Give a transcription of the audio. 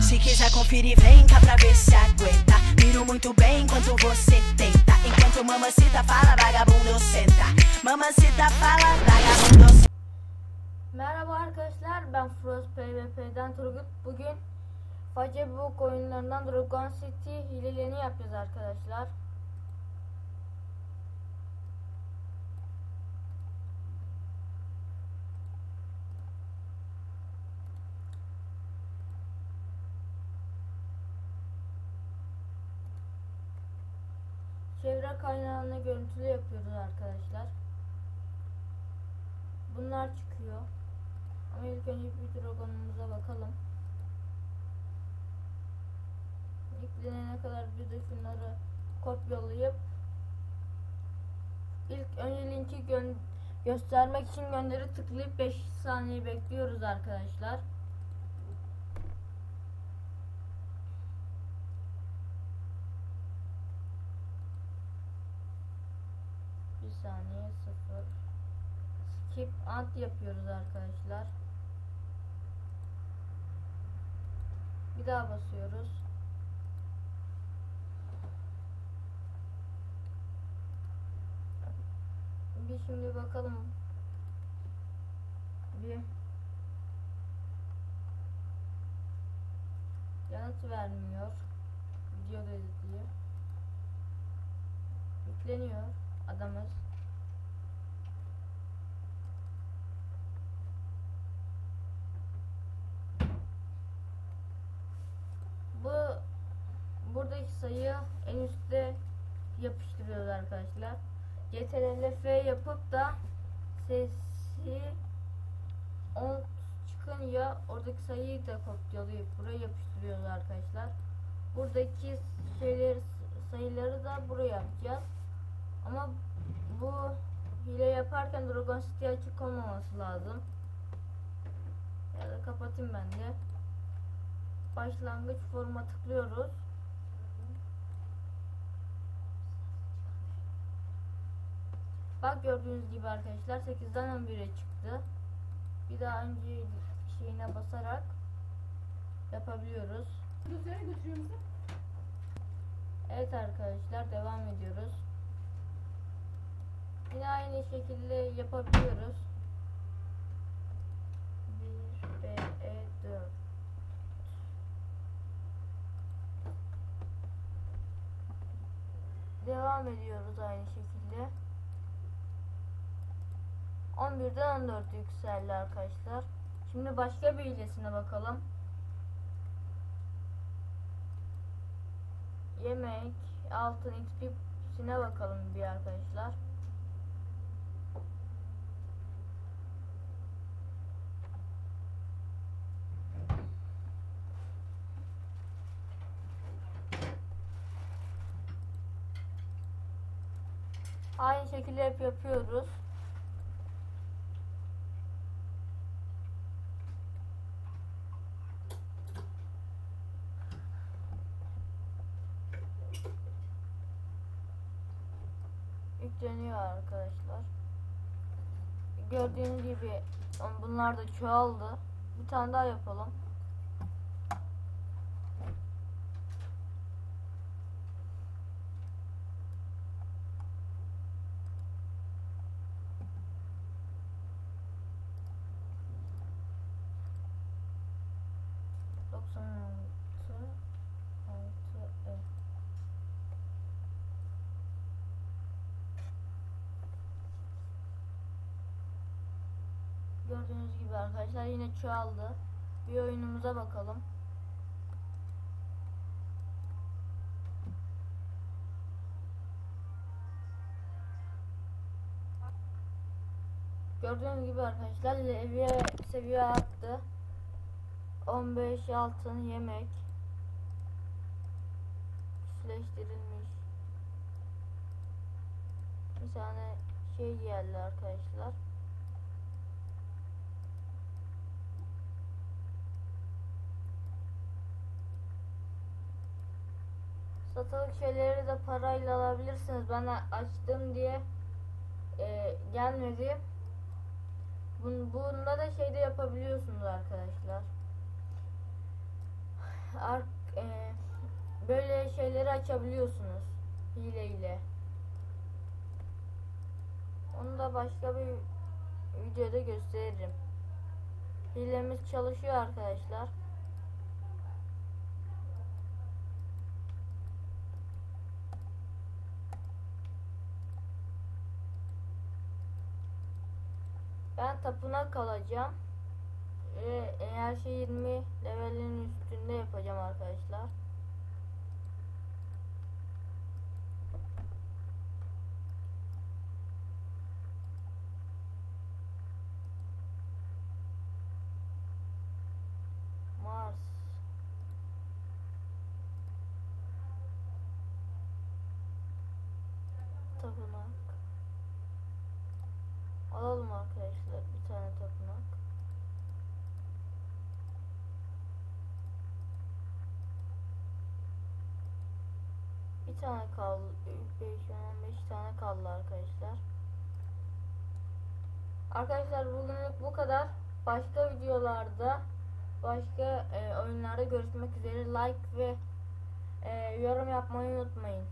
Se quiser conferir, vem cá pra ver se aguenta. Miro muito bem enquanto você tenta. Enquanto mamacita fala, vagabundo senta. Mamacita fala, vagabundo. Merhaba arkadaşlar ben Frost PvP'den Turgut. Bugün Facebook oyunlarından Dragon City hilelerini yapacağız arkadaşlar. Çevre kaynağını görüntülü yapıyoruz arkadaşlar. Bunlar çıkıyor. Ama ilk önce bir dragonumuza bakalım. Yüklenene kadar bir de şunları kopyalayıp ilk önce linki gö- göstermek için gönderi tıklayıp 5 saniye bekliyoruz arkadaşlar. Bir saniye sıfır. Skip ant yapıyoruz arkadaşlar. Bir daha basıyoruz. Bir şimdi bakalım. Bir yanıt vermiyor. Video diyor. Yükleniyor adamız. Bu buradaki sayıyı en üstte yapıştırıyoruz arkadaşlar. CTRL F yapıp da sesi 10 çıkınca oradaki sayıyı da kopyalayıp buraya yapıştırıyoruz arkadaşlar. Buradaki şeyleri sayıları da buraya yapacağız. Ama bu hile yaparken Dragon City açık olmaması lazım. Ya da kapatayım ben de başlangıç forma tıklıyoruz. Bak gördüğünüz gibi arkadaşlar 8'den 11'e çıktı. Bir daha önce şeyine basarak yapabiliyoruz. Dosyaya götürüyor musun? Evet arkadaşlar devam ediyoruz. Yine aynı şekilde yapabiliyoruz. 1 B E 4 Devam ediyoruz aynı şekilde. 11'den 14 yükseldi arkadaşlar. Şimdi başka bir hilesine bakalım. Yemek, altın, XP'sine bakalım bir arkadaşlar. Aynı şekilde hep yapıyoruz. Yükleniyor arkadaşlar. Gördüğünüz gibi bunlar da çoğaldı. Bir tane daha yapalım. Doksan altı altı e. Gördüğünüz gibi arkadaşlar yine çoğaldı. Bir oyunumuza bakalım. Gördüğünüz gibi arkadaşlar seviye seviye arttı. 15 altın yemek. Kişileştirilmiş bir tane şey geldi arkadaşlar. Satılık şeyleri de parayla alabilirsiniz. Ben açtım diye e, gelmedi. Bun, bunda da şey de yapabiliyorsunuz arkadaşlar. Ar- e, böyle şeyleri açabiliyorsunuz hile ile. Onu da başka bir videoda gösteririm. Hilemiz çalışıyor arkadaşlar. Ben tapınak kalacağım. Ve her şey 20 levelin üstünde yapacağım arkadaşlar. Mars. Tapınak. Alalım arkadaşlar bir tane tapınak. Bir tane kaldı. 5, 15 tane kaldı arkadaşlar. Arkadaşlar bugünlük bu kadar. Başka videolarda, başka e, oyunlarda görüşmek üzere. Like ve e, yorum yapmayı unutmayın.